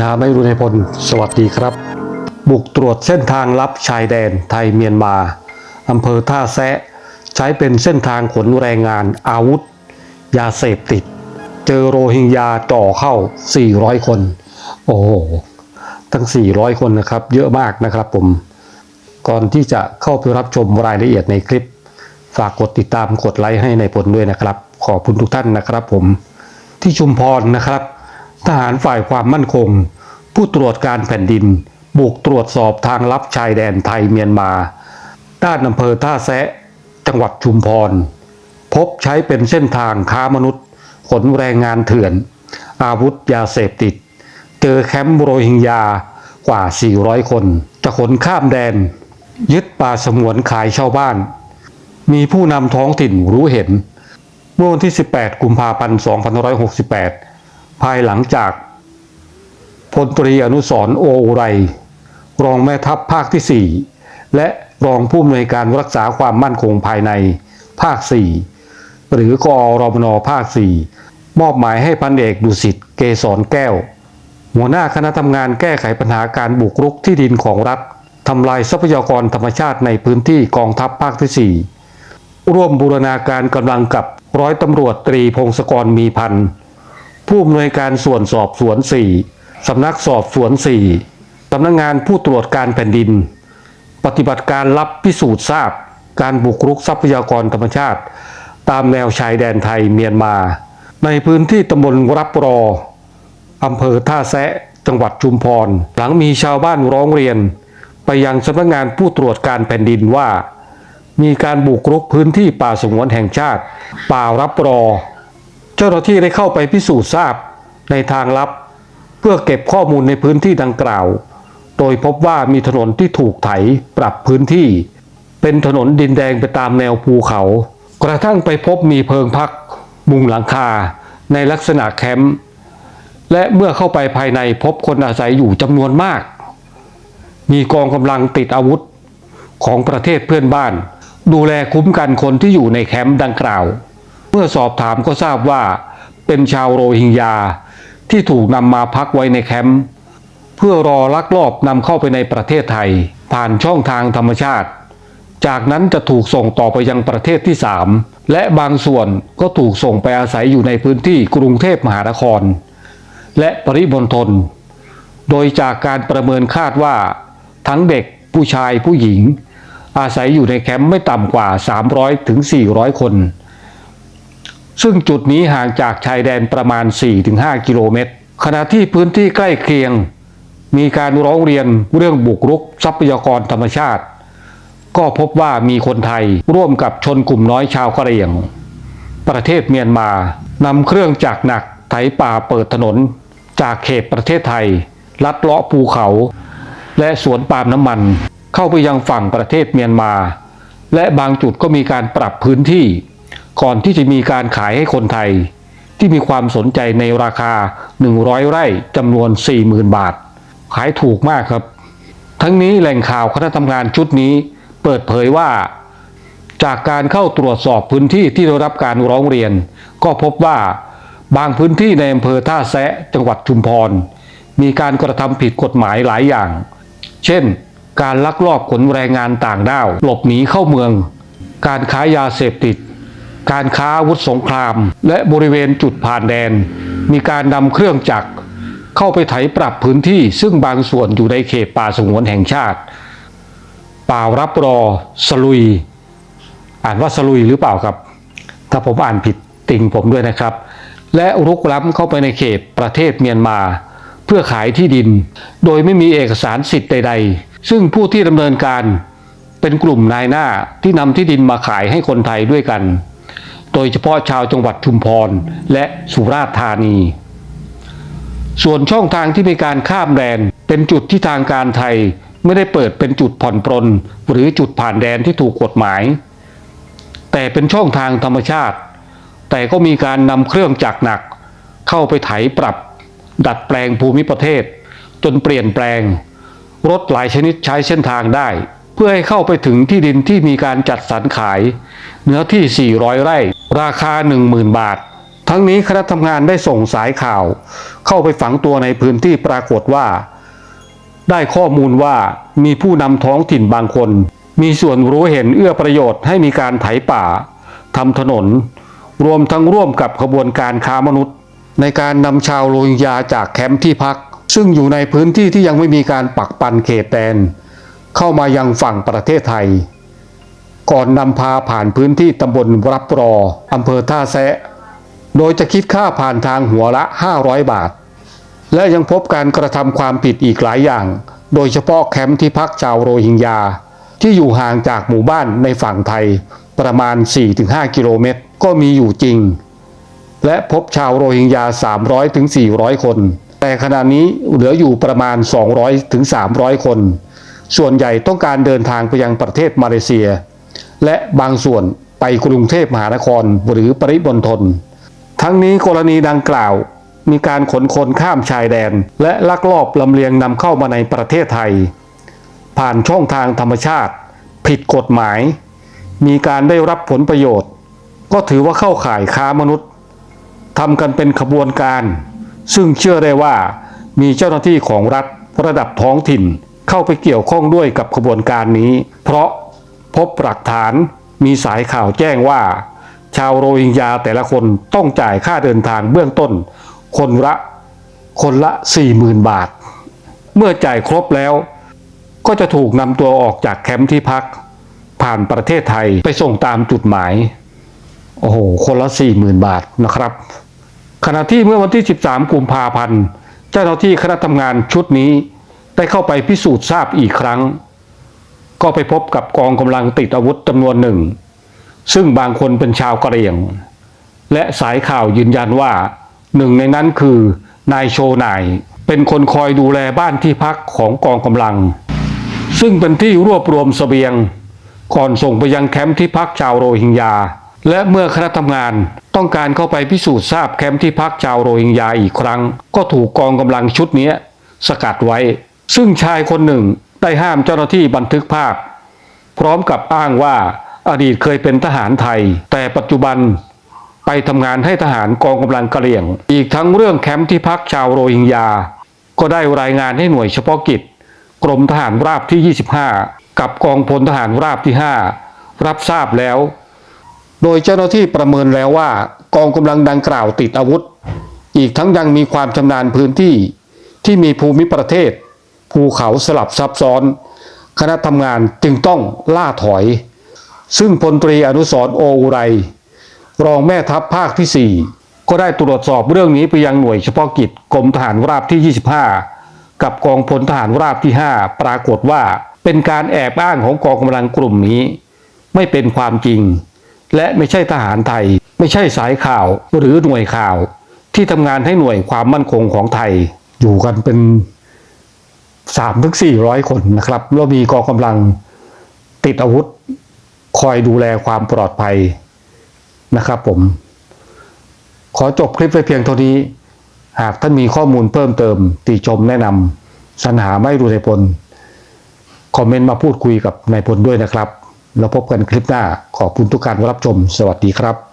นาไม่รุนพล สวัสดีครับ บุกตรวจเส้นทางลับชายแดนไทยเมียนมาอำเภอท่าแซะ ใช้เป็นเส้นทางขนแรงงานอาวุธ ยาเสพติด เจอโรฮิงญาจ่อเข้า 400 คน โอ้โห ทั้ง 400 คนนะครับ เยอะมากนะครับผม ก่อนที่จะเข้าไปรับชมรายละเอียดในคลิป ฝากกดติดตามกดไลค์ให้ในผลด้วยนะครับ ขอบคุณทุกท่านนะครับผมที่ชุมพรนะครับ ทหารฝ่ายความมั่นคง ผู้ตรวจการแผ่นดิน บุกตรวจสอบทางลับชายแดนไทยเมียนมา ด้านอำเภอท่าแซะ จังหวัดชุมพร พบใช้เป็นเส้นทางค้ามนุษย์ ขนแรงงานเถื่อน อาวุธยาเสพติด เจอแคมป์โรฮิงญากว่า 400 คน จะขนข้ามแดน ยึดป่าสงวนขายชาวบ้าน มีผู้นำท้องถิ่นรู้เห็น เมื่อวันที่ 18 กุมภาพันธ์ 2568 ภายหลังจากพลตรีอนุสรโออุไร รองแม่ทัพภาคที่ 4 และรองผู้อำนวยการรักษาความมั่นคงภายในภาค 4 หรือกอรมนภาค 4 มอบหมายให้พันเอกดุสิตเกษรแก้ว หัวหน้าคณะทำงานแก้ไขปัญหาการบุกรุกที่ดินของรัฐทำลายทรัพยากรธรรมชาติในพื้นที่กองทัพภาคที่ 4 ร่วมบูรณาการกำลังกับร้อยตำรวจตรีพงศกรมีพันธ์ ผู้อำนวยการส่วนสอบสวน 4 สำนักสอบสวน 4 สำนักงงานผู้ตรวจการแผ่นดิน ปฏิบัติการลับพิสูจน์ทราบ การบุกรุกทรัพยากรธรรมชาติ ตามแนวชายแดนไทยเมียนมา ในพื้นที่ตำบลรับรออำเภอท่าแซะ จังหวัดชุมพร หลังมีชาวบ้านร้องเรียน ไปยังสำนักงานผู้ตรวจการแผ่นดินว่า มีการบุกรุกพื้นที่ป่าสงวนแห่งชาติ ป่ารับรอ เจ้าหน้าที่ได้เข้าไปพิสูจน์ทราบในทางลับ เพื่อเก็บข้อมูลในพื้นที่ดังกล่าว โดยพบว่ามีถนนที่ถูกไถปรับพื้นที่ เป็นถนนดินแดงไปตามแนวภูเขา กระทั่งไปพบมีเพิงพัก มุงหลังคา ในลักษณะแคมป์และเมื่อเข้าไปภายในพบคนอาศัยอยู่จำนวนมาก มีกองกำลังติดอาวุธของประเทศเพื่อนบ้าน ดูแลคุ้มกันคนที่อยู่ในแคมป์ดังกล่าว เมื่อสอบถามก็ทราบว่าเป็นชาวโรฮิงญาที่ถูกนำมาพักไว้ในแคมป์เพื่อรอลักลอบนำเข้าไปในประเทศไทย ผ่านช่องทางธรรมชาติ จากนั้นจะถูกส่งต่อไปยังประเทศที่ 3 และบางส่วนก็ถูกส่งไปอาศัยอยู่ในพื้นที่กรุงเทพมหานคร และปริมณฑลโดยจากการประเมินคาดว่า ทั้งเด็กผู้ชายผู้หญิง อาศัยอยู่ในแคมป์ไม่ต่ำกว่า 300ถึง400 คน ซึ่งจุดนี้ห่างจากชายแดนประมาณ 4-5 กิโลเมตร ขณะที่พื้นที่ใกล้เคียง มีการร้องเรียนเรื่องบุกรุกทรัพยากรธรรมชาติ ก็พบว่ามีคนไทยร่วมกับชนกลุ่มน้อยชาวกะเหรี่ยง ประเทศเมียนมานำเครื่องจักรหนักไถป่าเปิดถนน จากเขตประเทศไทย ลัดเลาะภูเขา และสวนปาล์มน้ำมัน เข้าไปยังฝั่งประเทศเมียนมา และบางจุดก็มีการปรับพื้นที่ ก่อนที่จะมีการขายให้คนไทย ที่มีความสนใจในราคา 100 ไร่จำนวน 40,000 บาท ขายถูกมากครับ ทั้งนี้แหล่งข่าวคณะทำงานชุดนี้ เปิดเผยว่า จากการเข้าตรวจสอบพื้นที่ที่ได้รับการร้องเรียน ก็พบว่าบางพื้นที่ในอำเภอท่าแซะจังหวัดชุมพร มีการกระทำผิดกฎหมายหลายอย่าง เช่น การลักลอบขนแรงงานต่างด้าว หลบหนีเข้าเมือง การค้ายาเสพติด การค้าวุธสงคราม และบริเวณจุดผ่านแดน มีการนำเครื่องจักร เข้าไปไถปรับพื้นที่ซึ่งบางส่วนอยู่ในเขตป่าสงวนแห่งชาติ ป่ารับรอ สลุย อ่านว่าสลุยหรือเปล่าครับ ถ้าผมอ่านผิดติงผมด้วยนะครับ และรุกล้ำเข้าไปในเขตประเทศเมียนมา เพื่อขายที่ดิน โดยไม่มีเอกสารสิทธิ์ใด ๆ ซึ่งผู้ที่ดำเนินการเป็นกลุ่มนายหน้าที่นำที่ดินมาขายให้คนไทยด้วยกัน โดยเฉพาะชาวจังหวัดชุมพรและสุราษฎร์ธานี ส่วนช่องทางที่มีการข้ามแดนเป็นจุดที่ทางการไทยไม่ได้เปิดเป็นจุดผ่อนปรนหรือจุดผ่านแดนที่ถูกกฎหมาย แต่เป็นช่องทางธรรมชาติ แต่ก็มีการนำเครื่องจักรหนัก เข้าไปไถปรับ ดัดแปลงภูมิประเทศ จนเปลี่ยนแปลง รถหลายชนิดใช้เส้นทางได้ เพื่อให้เข้าไปถึงที่ดินที่มีการจัดสรรขายเนื้อที่ 400 ไร่ ราคา 10,000 บาท ทั้งนี้คณะทำงานได้ส่งสายข่าว เข้าไปฝังตัวในพื้นที่ปรากฏว่า ได้ข้อมูลว่ามีผู้นำท้องถิ่นบางคน มีส่วนรู้เห็นเอื้อประโยชน์ให้มีการไถป่าทำถนน รวมทั้งร่วมกับขบวนการค้ามนุษย์ ในการนำชาวโรฮิงญาจากแคมป์ที่พัก ซึ่งอยู่ในพื้นที่ที่ยังไม่มีการปักปันเขตแดนเข้ามายังฝั่งประเทศไทย ก่อนนำพาผ่านพื้นที่ตำบลรับรออำเภอท่าแซะ โดยจะคิดค่าผ่านทางหัวละ 500 บาท และยังพบการกระทำความผิดอีกหลายอย่าง โดยเฉพาะแคมป์ที่พักชาวโรฮิงญา ที่อยู่ห่างจากหมู่บ้านในฝั่งไทยประมาณ 4-5 กิโลเมตร ก็มีอยู่จริง และพบชาวโรฮิงญา 300-400 คน แต่ขณะนี้เหลืออยู่ประมาณ 200-300 คน ส่วนใหญ่ต้องการเดินทางไปยังประเทศมาเลเซีย และบางส่วนไปกรุงเทพมหานครหรือปริมณฑลทั้งนี้กรณีดังกล่าว มีการขนคนข้ามชายแดน และลักลอบลำเลียงนำเข้ามาในประเทศไทย ผ่านช่องทางธรรมชาติ ผิดกฎหมาย มีการได้รับผลประโยชน์ ก็ถือว่าเข้าข่ายค้ามนุษย์ทำกันเป็นขบวนการ ซึ่งเชื่อได้ว่ามีเจ้าหน้าที่ของรัฐระดับท้องถิ่นเข้าไปเกี่ยวข้องด้วยกับขบวนการนี้ เพราะ พบหลักฐานมีสายข่าวแจ้งว่า ชาวโรฮิงญาแต่ละคนต้องจ่ายค่าเดินทางเบื้องต้น คนละคนละ 40,000 บาท เมื่อจ่ายครบแล้ว ก็จะถูกนำตัวออกจากแคมป์ที่พัก ผ่านประเทศไทยไปส่งตามจุดหมาย โอ้โห คนละ 40,000 บาทนะครับ ขณะที่เมื่อวันที่ 13 กุมภาพันธ์ เจ้าหน้าที่คณะทำงานชุดนี้ได้เข้าไปพิสูจน์ทราบอีกครั้ง ก็ไปพบกับกองกำลังติดอาวุธจำนวนหนึ่ง ซึ่งบางคนเป็นชาวกะเหรี่ยง และสายข่าวยืนยันว่าหนึ่งในนั้นคือนายโชนาย เป็นคนคอยดูแลบ้านที่พักของกองกำลัง ซึ่งเป็นที่รวบรวมเสบียง ก่อนส่งไปยังแคมป์ที่พักชาวโรฮิงญา และเมื่อคณะทำงานต้องการเข้าไปพิสูจน์ทราบแคมป์ที่พักชาวโรฮิงญาอีกครั้ง ก็ถูกกองกำลังชุดนี้สกัดไว้ ซึ่งชายคนหนึ่ง ได้ห้ามเจ้าหน้าที่บันทึกภาพ พร้อมกับอ้างว่าอดีตเคยเป็นทหารไทย แต่ปัจจุบันไปทำงานให้ทหารกองกำลังกะเหรี่ยง อีกทั้งเรื่องแคมป์ที่พักชาวโรฮิงญา ก็ได้รายงานให้หน่วยเฉพาะกิจ กรมทหารราบที่ 25 กับกองพลทหารราบที่ 5 รับทราบแล้ว โดยเจ้าหน้าที่ประเมินแล้วว่า กองกำลังดังกล่าวติดอาวุธ อีกทั้งยังมีความชำนาญพื้นที่ที่มีภูมิประเทศ ภูเขาสลับซับซ้อน คณะทำงานจึงต้องล่าถอย ซึ่งพลตรีอนุสรโออุไร รองแม่ทัพภาคที่ 4 ก็ได้ตรวจสอบเรื่องนี้ไปยังหน่วยเฉพาะกิจกรมทหารราบที่ 25 กับกองพลทหารราบที่ 5 ปรากฏว่าเป็นการแอบอ้างของกองกำลังกลุ่มนี้ ไม่เป็นความจริง และไม่ใช่ทหารไทย ไม่ใช่สายข่าวหรือหน่วยข่าว ที่ทำงานให้หน่วยความมั่นคงของไทย อยู่กันเป็น สามถึงสี่ร้อยคนนะครับแล้วมีกองกำลังติดอาวุธ คอยดูแลความปลอดภัยนะครับผม ขอจบคลิปไว้เพียงเท่านี้ หากท่านมีข้อมูลเพิ่มเติม ติชมแนะนำสรรหาไม่รู้ในพล คอมเมนต์มาพูดคุยกับนายพลด้วยนะครับ แล้วพบกันคลิปหน้าขอบคุณทุกการรับชม สวัสดีครับ